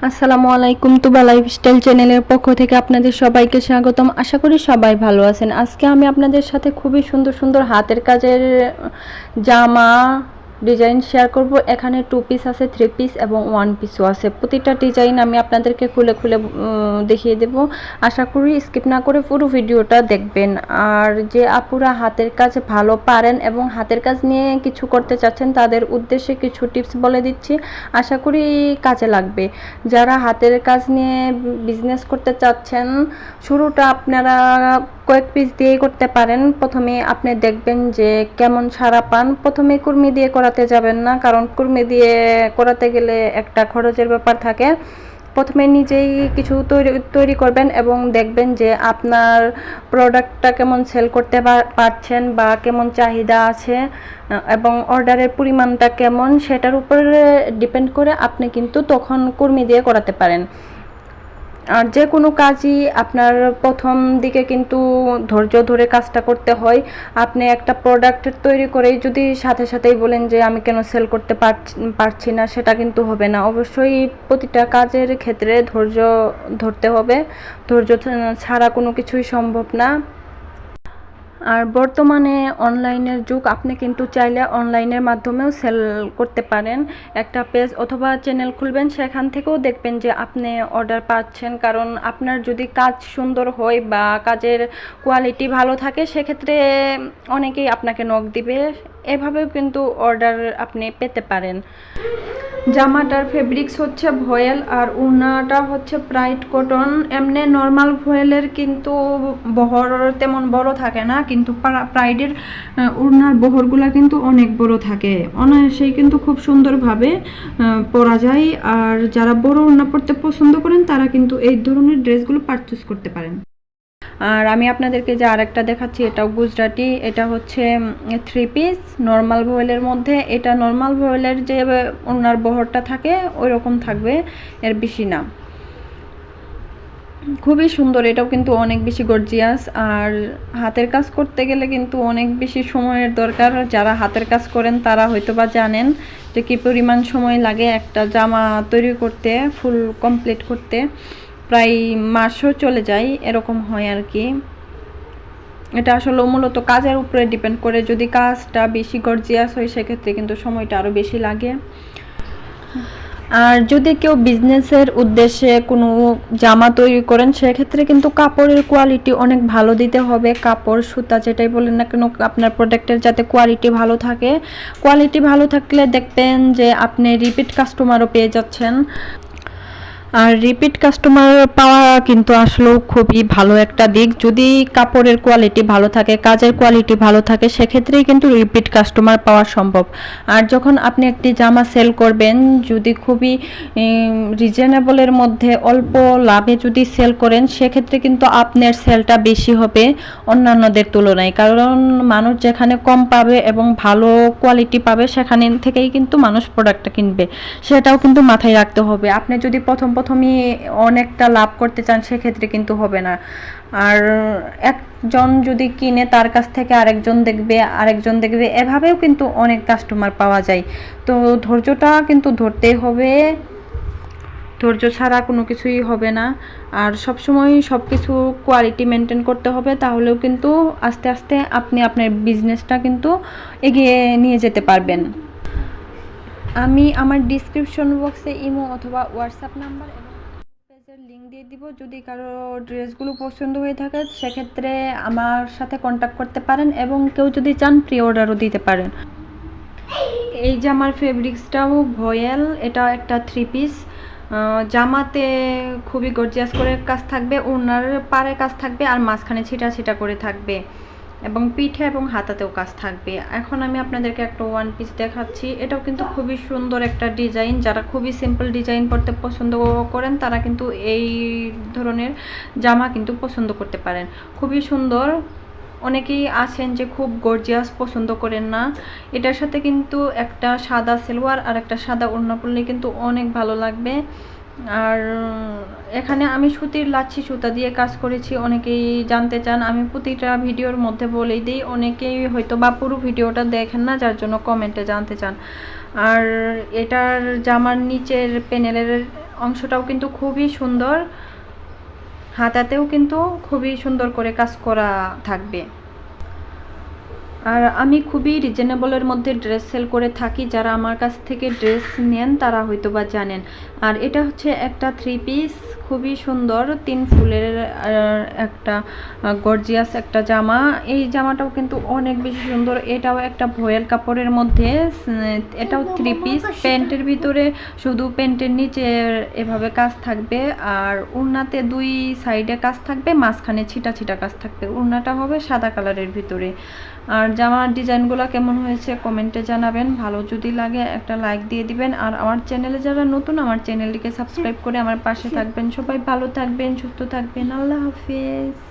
আসসালামু আলাইকুম তুবা লাইফস্টাইল চ্যানেলের পক্ষ থেকে আপনাদের সবাইকে স্বাগতম। আশা করি সবাই ভালো আছেন। আজকে আমি আপনাদের সাথে খুবই সুন্দর সুন্দর হাতের কাজের জামা ডিজাইন শেয়ার করব। এখানে টু পিস আছে থ্রি পিস এবং ওয়ান পিসও আছে। প্রতিটা ডিজাইন আমি আপনাদেরকে খুলে খুলে দেখিয়ে দেব। আশা করি স্কিপ না করে পুরো ভিডিওটা দেখবেন। আর যে আপুরা হাতের কাজ ভালো পারেন এবং হাতের কাজ নিয়ে কিছু করতে চাচ্ছেন, তাদের উদ্দেশ্যে কিছু টিপস বলে দিচ্ছি। আশা করি কাজে লাগবে। যারা হাতের কাজ নিয়ে বিজনেস করতে চাচ্ছেন, শুরুটা আপনারা কয়েক পিস দিয়ে করতে পারেন। প্রথমে আপনি দেখবেন যে কেমন সারা পান। প্রথমে কুর্মি দিয়ে করাতে যাবেন না, কারণ কুর্মি দিয়ে করাতে গেলে একটা খরচের ব্যাপার থাকে। প্রথমে নিজেই কিছু তৈরি তৈরি করবেন এবং দেখবেন যে আপনার প্রোডাক্টটা কেমন সেল করতে পারছেন বা কেমন চাহিদা আছে এবং অর্ডারের পরিমাণটা কেমন সেটার উপরে ডিপেন্ড করে আপনি কিন্তু তখন কর্মী দিয়ে করাতে পারেন। আর যে কোনো কাজই আপনার প্রথম দিকে কিন্তু ধৈর্য ধরে কাজটা করতে হয়। আপনি একটা প্রোডাক্ট তৈরি করেই যদি সাথে সাথেই বলেন যে আমি কেন সেল করতে পারছি না, সেটা কিন্তু হবে না। অবশ্যই প্রতিটা কাজের ক্ষেত্রে ধৈর্য ধরতে হবে। ধৈর্য ছাড়া কোনো কিছুই সম্ভব না। আর বর্তমানে অনলাইনের যুগ, আপনি কিন্তু চাইলে অনলাইনের মাধ্যমেও সেল করতে পারেন একটা পেজ অথবা চ্যানেল খুলবেন, সেখান থেকেও দেখবেন যে আপনি অর্ডার পাচ্ছেন। কারণ আপনার যদি কাজ সুন্দর হয় বা কাজের কোয়ালিটি ভালো থাকে, সেক্ষেত্রে অনেকেই আপনাকে নখ দিবে। এভাবেও কিন্তু অর্ডার আপনি পেতে পারেন। জামাটার ফেব্রিক্স হচ্ছে ভয়েল আর উনাটা হচ্ছে প্রাইড কটন এমনি নর্মাল ভয়েলের কিন্তু বহর তেমন বড় থাকে না, কিন্তু প্রাইডের উড়নার বহরগুলা কিন্তু অনেক বড় থাকে। অনায়াসেই কিন্তু খুব সুন্দরভাবে পরা যায়। আর যারা বড় উড়না পরতে পছন্দ করেন, তারা কিন্তু এই ধরনের ড্রেসগুলো পারচেস করতে পারেন। আর আমি আপনাদেরকে যে আরেকটা দেখাচ্ছি, এটাও গুজরাটি, এটা হচ্ছে থ্রি পিস নর্মাল ভয়েলের মধ্যে। এটা নর্মাল ভয়েলের যে ওনার বহরটা থাকে ওই রকম থাকবে, এর বেশি না। খুবই সুন্দর, এটাও কিন্তু অনেক বেশি গর্জিয়াস আর হাতের কাজ করতে গেলে কিন্তু অনেক বেশি সময়ের দরকার। যারা হাতের কাজ করেন, তারা হয়তো বা জানেন যে কী পরিমাণ সময় লাগে একটা জামা তৈরি করতে, ফুল কমপ্লিট করতে। প্রায় মাসও চলে যায়, এরকম হয় আর কি। এটা আসলে মূলত কাজের উপরে ডিপেন্ড করে, যদি কাজটা বেশি গর্জিয়াস হয়, সেক্ষেত্রে কিন্তু সময়টা আরও বেশি লাগে। আর যদি কেউ বিজনেসের উদ্দেশ্যে কোনো জামা তৈরি করেন, সেক্ষেত্রে কিন্তু কাপড়ের কোয়ালিটি অনেক ভালো দিতে হবে। কাপড়, সুতা যেটাই বলেন না কেন, আপনার প্রোডাক্টের যাতে কোয়ালিটি ভালো থাকে। কোয়ালিটি ভালো থাকলে দেখবেন যে আপনি রিপিট কাস্টমারও পেয়ে যাচ্ছেন। আর রিপিট কাস্টমার পাওয়া কিন্তু আসলেও খুবই ভালো একটা দিক। যদি কাপড়ের কোয়ালিটি ভালো থাকে, কাজের কোয়ালিটি ভালো থাকে, সেক্ষেত্রেই কিন্তু রিপিট কাস্টমার পাওয়া সম্ভব। আর যখন আপনি একটি জামা সেল করবেন, যদি খুবই রিজনেবলের মধ্যে অল্প লাভে যদি সেল করেন, সেক্ষেত্রে কিন্তু আপনার সেলটা বেশি হবে অন্যান্যদের তুলনায়। কারণ মানুষ যেখানে কম পাবে এবং ভালো কোয়ালিটি পাবে, সেখানে থেকেই কিন্তু মানুষ প্রোডাক্টটা কিনবে। সেটাও কিন্তু মাথায় রাখতে হবে। আপনি যদি প্রথম প্রথমই অনেকটা লাভ করতে চান, সেক্ষেত্রে কিন্তু হবে না। আর একজন যদি কিনে, তার কাছ থেকে আরেকজন দেখবে আরেকজন দেখবে, এভাবেও কিন্তু অনেক কাস্টমার পাওয়া যায়। তো ধৈর্যটা কিন্তু ধরতেই হবে। ধৈর্য ছাড়া কোনো কিছুই হবে না। আর সবসময় সব কিছু কোয়ালিটি মেনটেন করতে হবে, তাহলেও কিন্তু আস্তে আস্তে আপনি আপনার বিজনেসটা কিন্তু এগিয়ে নিয়ে যেতে পারবেন। আমি আমার ডিসক্রিপশন বক্সে ইমো অথবা হোয়াটসঅ্যাপ নাম্বার লিঙ্ক দিয়ে দিব। যদি কারও ড্রেসগুলো পছন্দ হয়ে থাকে, সেক্ষেত্রে আমার সাথে কন্ট্যাক্ট করতে পারেন এবং কেউ যদি চান প্রি অর্ডারও দিতে পারেন। এই জামার ফেব্রিক্সটাও ভয়েল, এটা একটা থ্রি পিস জামাতে খুবই গর্জিয়াস করে কাজ থাকবে, ওনার পাড়ে কাজ থাকবে আর মাঝখানে ছিটা ছিটা করে থাকবে। এবং পিঠে এবং হাতাতেও কাজ থাকবে। এখন আমি আপনাদেরকে একটা ওয়ান পিস দেখাচ্ছি। এটাও কিন্তু খুবই সুন্দর একটা ডিজাইন যারা খুবই সিম্পল ডিজাইন পরতে পছন্দ করেন, তারা কিন্তু এই ধরনের জামা কিন্তু পছন্দ করতে পারেন। খুবই সুন্দর। অনেকেই আছেন যে খুব গর্জিয়াস পছন্দ করেন না। এটার সাথে কিন্তু একটা সাদা সেলোয়ার আর একটা সাদা ওড়না পরলে কিন্তু অনেক ভালো লাগবে। আর এখানে আমি সুতির লাচ্ছি সুতা দিয়ে কাজ করেছি, অনেকেই জানতে চান, আমি প্রতিটা ভিডিওর মধ্যে বলেই দিই, অনেকেই হয়তো বা পুরো ভিডিওটা দেখেন না, যার জন্য কমেন্টে জানতে চান। আর এটার জামার নিচের প্যানেলের অংশটাও কিন্তু খুবই সুন্দর, হাতাতেও কিন্তু খুবই সুন্দর করে কাজ করা থাকবে। আর আমি খুবই রিজনেবলের মধ্যে ড্রেস সেল করে থাকি, যারা আমার কাছ থেকে ড্রেস নেন তারা হয়তো বা জানেন। আর এটা হচ্ছে একটা থ্রি পিস খুবই সুন্দর, তিন ফুলের একটা গর্জিয়াস একটা জামা। এই জামাটাও কিন্তু অনেক বেশি সুন্দর। এটাও একটা ভয়েল কাপড়ের মধ্যে এটাও থ্রি পিস প্যান্টের ভিতরে শুধু প্যান্টের নিচে এভাবে কাজ থাকবে, আর উড়নাতে দুই সাইডে কাজ থাকবে, মাঝখানে ছিটা ছিটা কাজ থাকবে। উড়নাটা হবে সাদা কালারের ভিতরে। আর জামার ডিজাইনগুলো কেমন হয়েছে কমেন্টে জানাবেন। ভালো যদি লাগে একটা লাইক দিয়ে দিবেন। আর আমার চ্যানেলে যারা নতুন আমার চ্যানেলটিকে সাবস্ক্রাইব করে আমার পাশে থাকবেন। সবাই ভালো থাকবেন সুস্থ থাকবেন। আল্লাহ হাফিজ।